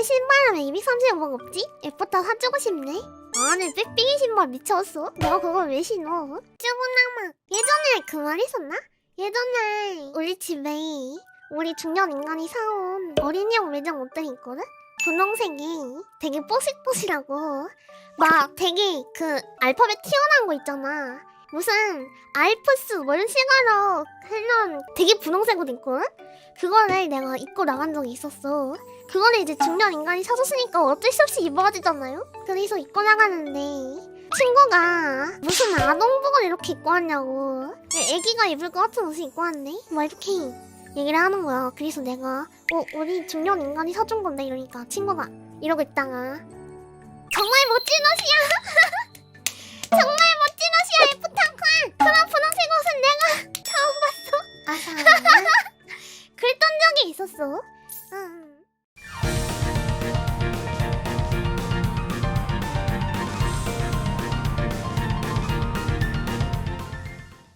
왜 신발은 235번 없지? 애프터 사주고 싶네. 아니 빽빽이 신발 미쳤어? 내가 그걸 왜 신어? 쭈부나마 예전에 그 말 있었나? 예전에 우리 집에 우리 중년 인간이 사온 어린이용 매장 옷들이 있거든? 분홍색이 되게 뽀실뽀실하고 막 되게 그 알파벳 튀어나온 거 있잖아 무슨 알프스 월식으로 해놓은 되게 분홍색 옷 있거든? 그거를 내가 입고 나간 적이 있었어 그거를 이제 중년 인간이 사줬으니까 어쩔 수 없이 입어야 되잖아요? 그래서 입고 나가는데 친구가 무슨 아동복을 이렇게 입고 왔냐고. 애기가 입을 것 같은 옷을 입고 왔네? 뭐 이렇게 얘기를 하는 거야. 그래서 내가 어 우리 중년 인간이 사준 건데 이러니까 친구가 이러고 있다가 정말 멋진 옷이야 정말 멋진 옷이야 애프터콘. 그런 분홍색 옷은 내가 처음 봤어. 아사 그랬던 적이 있었어. 응.